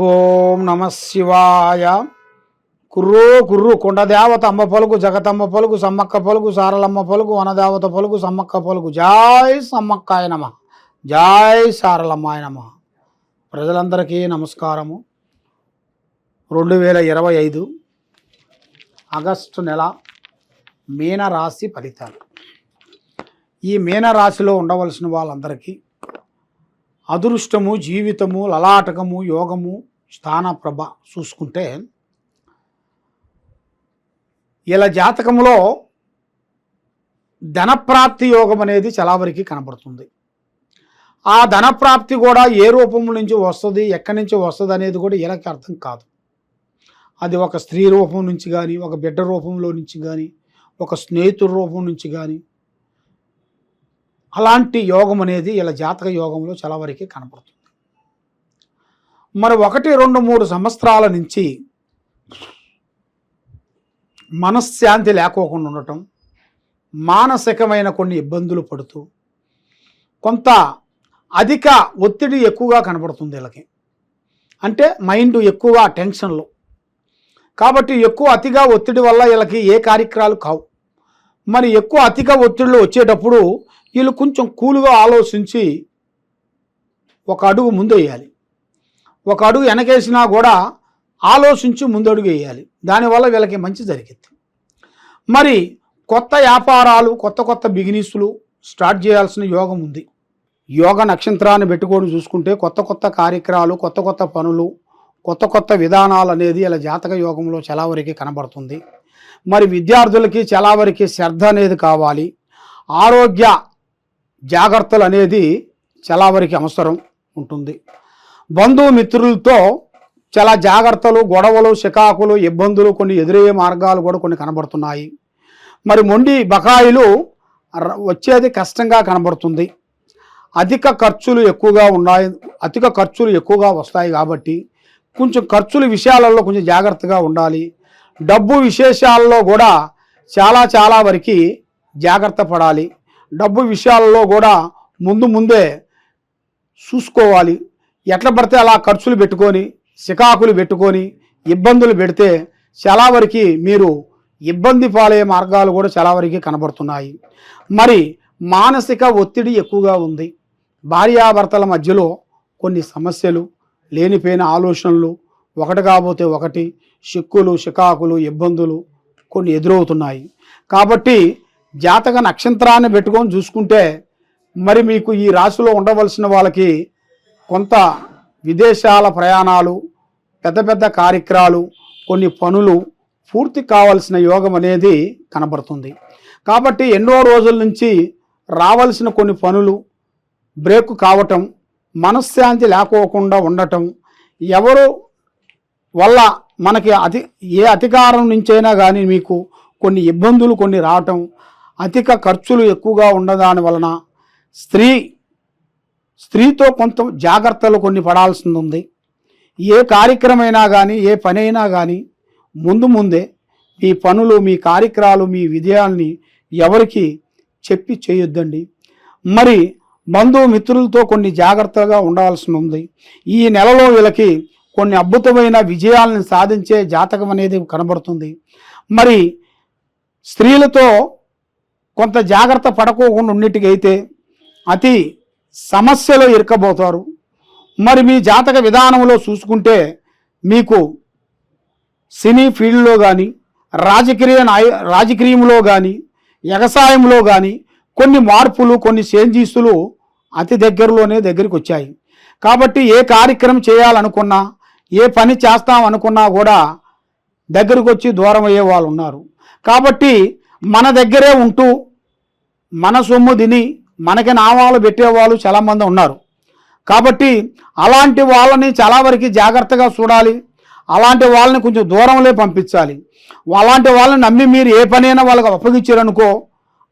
ఓం నమ శివాయ. కుర్రో కుర్రు కొండదేవత అమ్మ పలుకు జగతమ్మ పలుకు సమ్మక్క పలుకు సారలమ్మ పలుకు వనదేవత పలుకు సమ్మక్క పలుకు. జాయ్ సమ్మక్కాయ నమ. జాయ్ సారలమ్మాయ నమ. ప్రజలందరికీ నమస్కారము. రెండు వేల ఇరవై ఐదు ఆగస్టు నెల మీనరాశి ఫలితాలు. ఈ మీనరాశిలో ఉండవలసిన వాళ్ళందరికీ అదృష్టము జీవితము లలాటకము యోగము స్థానప్రభ చూసుకుంటే ఇలా జాతకంలో ధనప్రాప్తి యోగం అనేది చాలా కనబడుతుంది. ఆ ధనప్రాప్తి కూడా ఏ రూపం నుంచి వస్తుంది ఎక్కడి నుంచి వస్తుంది అనేది కూడా ఇలాకి అర్థం కాదు. అది ఒక స్త్రీ రూపం నుంచి కానీ ఒక బిడ్డ రూపంలో నుంచి కానీ ఒక స్నేహితుడి రూపం నుంచి కానీ అలాంటి యోగం అనేది ఇలా జాతక యోగంలో చాలా వరకు కనపడుతుంది. మరి ఒకటి రెండు మూడు సంవత్సరాల నుంచి మనశ్శాంతి లేకోకుండా ఉండటం మానసికమైన కొన్ని ఇబ్బందులు పడుతూ కొంత అధిక ఒత్తిడి ఎక్కువగా కనబడుతుంది వీళ్ళకి. అంటే మైండ్ ఎక్కువ టెన్షన్లో. కాబట్టి ఎక్కువ అతిగా ఒత్తిడి వల్ల వీళ్ళకి ఏ కార్యక్రమాలు కావు. మరి ఎక్కువ అతిగా ఒత్తిడిలో వచ్చేటప్పుడు వీళ్ళు కొంచెం కూలుగా ఆలోచించి ఒక అడుగు ముందు వేయాలి ఒక అడుగు వెనకేసినా కూడా ఆలోచించి ముందడుగు వేయాలి. దానివల్ల వీళ్ళకి మంచి జరిగింది మరి కొత్త వ్యాపారాలు కొత్త కొత్త బిజినెస్లు స్టార్ట్ చేయాల్సిన యోగం ఉంది. యోగ నక్షత్రాన్ని పెట్టుకొని చూసుకుంటే కొత్త కొత్త కార్యక్రమాలు కొత్త కొత్త పనులు కొత్త కొత్త విధానాలు అనేది ఇలా జాతక యోగంలో చాలా వరకు కనబడుతుంది. మరి విద్యార్థులకి చాలా వరకు శ్రద్ధ అనేది కావాలి. ఆరోగ్య జాగ్రత్తలు అనేది చాలా వరకు అవసరం ఉంటుంది. బంధుమిత్రులతో చాలా జాగ్రత్తలు గొడవలు చికాకులు ఇబ్బందులు కొన్ని ఎదురయ్యే మార్గాలు కూడా కొన్ని కనబడుతున్నాయి. మరి మొండి బకాయిలు వచ్చేది కష్టంగా కనబడుతుంది. అధిక ఖర్చులు ఎక్కువగా ఉన్నాయి అధిక ఖర్చులు ఎక్కువగా వస్తాయి కాబట్టి కొంచెం ఖర్చుల విషయాలలో కొంచెం జాగ్రత్తగా ఉండాలి. డబ్బు విశేషాల్లో కూడా చాలా చాలా వరకు జాగ్రత్త పడాలి. డబ్బు విషయాలలో కూడా ముందు ముందే చూసుకోవాలి. ఎట్లా పడితే అలా ఖర్చులు పెట్టుకొని సికాకులు పెట్టుకొని ఇబ్బందులు పెడితే చాలా వరకు మీరు ఇబ్బంది పాలయ్యే మార్గాలు కూడా చాలా వరకు కనబడుతున్నాయి. మరి మానసిక ఒత్తిడి ఎక్కువగా ఉంది. భార్యాభర్తల మధ్యలో కొన్ని సమస్యలు లేనిపోయిన ఆలోచనలు ఒకటి కాబోతే ఒకటి చిక్కులు షికాకులు ఇబ్బందులు కొన్ని ఎదురవుతున్నాయి. కాబట్టి జాతక నక్షత్రాన్ని పెట్టుకొని చూసుకుంటే మరి మీకు ఈ రాశిలో ఉండవలసిన వాళ్ళకి కొంత విదేశాల ప్రయాణాలు పెద్ద పెద్ద కార్యక్రమాలు కొన్ని పనులు పూర్తి కావాల్సిన యోగం అనేది కనబడుతుంది. కాబట్టి ఎన్నో రోజుల నుంచి రావాల్సిన కొన్ని పనులు బ్రేక్ కావటం మనశ్శాంతి లేకోకుండా ఉండటం ఎవరు వల్ల మనకి అతి ఏ అధికారం నుంచైనా కానీ మీకు కొన్ని ఇబ్బందులు కొన్ని రావటం అధిక ఖర్చులు ఎక్కువగా ఉండదాని వలన స్త్రీ స్త్రీతో కొంత జాగ్రత్తలు కొన్ని పడాల్సి ఉంది ఏ కార్యక్రమైనా కానీ ఏ పని అయినా కానీ ముందు ముందే మీ పనులు మీ కార్యక్రమాలు మీ విజయాల్ని ఎవరికి చెప్పి చేయొద్దండి. మరి బంధుమిత్రులతో కొన్ని జాగ్రత్తగా ఉండాల్సి ఉంది ఈ నెలలో వీళ్ళకి కొన్ని అద్భుతమైన విజయాలను సాధించే జాతకం అనేది కనబడుతుంది. మరి స్త్రీలతో కొంత జాగ్రత్త పడకోకుండా ఉన్నట్టుకైతే అతి సమస్యలో ఇరకబోతారు మరి మీ జాతక విధానంలో చూసుకుంటే మీకు సినీ ఫీల్డ్లో కానీ రాజకీయ నాయ రాజకీయంలో కానీ వ్యవసాయంలో కానీ కొన్ని మార్పులు కొన్ని చేంజీసులు అతి దగ్గరలోనే దగ్గరికి వచ్చాయి. కాబట్టి ఏ కార్యక్రమం చేయాలనుకున్నా ఏ పని చేస్తాం అనుకున్నా కూడా దగ్గరకు వచ్చి దూరం అయ్యే వాళ్ళు ఉన్నారు. కాబట్టి మన దగ్గరే ఉంటూ మన సొమ్ము తిని మనకి నామాలు పెట్టేవాళ్ళు చాలామంది ఉన్నారు. కాబట్టి అలాంటి వాళ్ళని చాలా వరకు జాగ్రత్తగా చూడాలి. అలాంటి వాళ్ళని కొంచెం దూరంలో పంపించాలి. అలాంటి వాళ్ళని నమ్మి మీరు ఏ పనైనా వాళ్ళకి అప్పగించారనుకో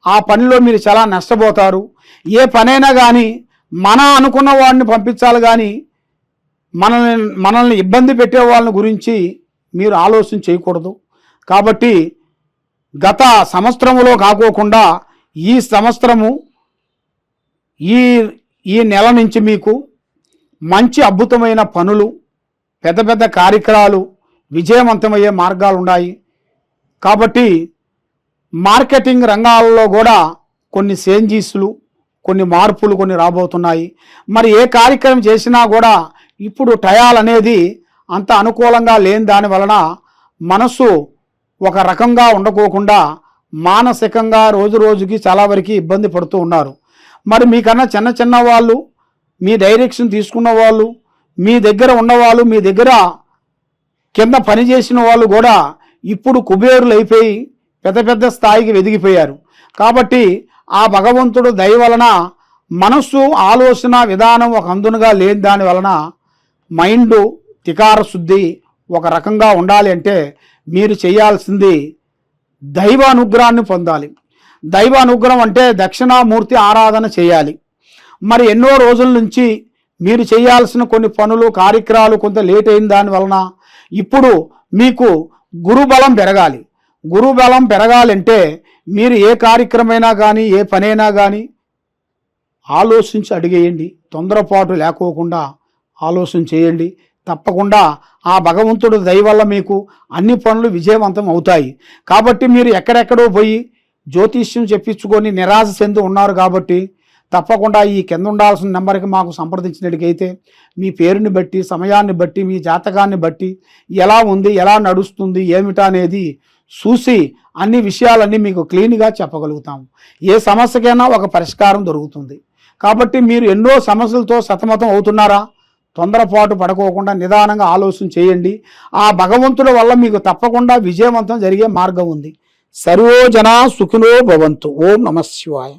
ఆ పనిలో మీరు చాలా నష్టపోతారు. ఏ పనైనా కానీ మన అనుకున్న వాడిని పంపించాలి కానీ మనల్ని మనల్ని ఇబ్బంది పెట్టే వాళ్ళని గురించి మీరు ఆలోచన చేయకూడదు. కాబట్టి గత సంవత్సరంలో కాకోకుండా ఈ సంవత్సరము ఈ ఈ నెల నుంచి మీకు మంచి అద్భుతమైన పనులు పెద్ద పెద్ద కార్యక్రమాలు విజయవంతమయ్యే మార్గాలు ఉన్నాయి కాబట్టి మార్కెటింగ్ రంగాల్లో కూడా కొన్ని చేంజీస్లు కొన్ని మార్పులు కొన్ని రాబోతున్నాయి. మరి ఏ కార్యక్రమం చేసినా కూడా ఇప్పుడు టయాల్ అనేది అంత అనుకూలంగా లేని దాని వలన మనసు ఒక రకంగా ఉండకోకుండా మానసికంగా రోజు రోజుకి చాలా వరకు ఇబ్బంది పడుతూ ఉన్నారు. మరి మీకన్నా చిన్న చిన్న వాళ్ళు మీ డైరెక్షన్ తీసుకున్న వాళ్ళు మీ దగ్గర ఉన్నవాళ్ళు మీ దగ్గర కింద పనిచేసిన వాళ్ళు కూడా ఇప్పుడు కుబేరులు అయిపోయి పెద్ద పెద్ద స్థాయికి వెదిగిపోయారు. కాబట్టి ఆ భగవంతుడు దయ వలన మనస్సు ఆలోచన విధానం ఒక అందునుగా లేని దాని వలన మైండ్ తికార శుద్ధి ఒక రకంగా ఉండాలి అంటే మీరు చేయాల్సింది దైవ అనుగ్రహాన్ని పొందాలి. దైవ అనుగ్రహం అంటే దక్షిణామూర్తి ఆరాధన చేయాలి. మరి ఎన్నో రోజుల నుంచి మీరు చేయాల్సిన కొన్ని పనులు కార్యక్రమాలు కొంత లేట్ అయిన దాని వలన ఇప్పుడు మీకు గురుబలం పెరగాలి. గురుబలం పెరగాలంటే మీరు ఏ కార్యక్రమైనా కానీ ఏ పనైనా కానీ ఆలోచించి అడిగేయండి. తొందరపాటు లేకోకుండా ఆలోచన చేయండి. తప్పకుండా ఆ భగవంతుడు దయ వల్ల మీకు అన్ని పనులు విజయవంతం అవుతాయి. కాబట్టి మీరు ఎక్కడెక్కడో పోయి జ్యోతిష్యం చెప్పించుకొని నిరాశ చెంది ఉన్నారు కాబట్టి తప్పకుండా ఈ కింద ఉండాల్సిన నెంబర్కి మాకు సంప్రదించినట్టుకైతే మీ పేరుని బట్టి సమయాన్ని బట్టి మీ జాతకాన్ని బట్టి ఎలా ఉంది ఎలా నడుస్తుంది ఏమిటా అనేది చూసి అన్ని విషయాలన్నీ మీకు క్లీన్గా చెప్పగలుగుతాము ఏ సమస్యకైనా ఒక పరిష్కారం దొరుకుతుంది. కాబట్టి మీరు ఎన్నో సమస్యలతో సతమతం అవుతున్నారా? తొందరపాటు పడుకోకుండా నిదానంగా ఆలోచన చేయండి. ఆ భగవంతుడి వల్ల మీకు తప్పకుండా విజయవంతం జరిగే మార్గం ఉంది. సర్వోజన సుఖినో భవంతు. ఓం నమ శివాయ.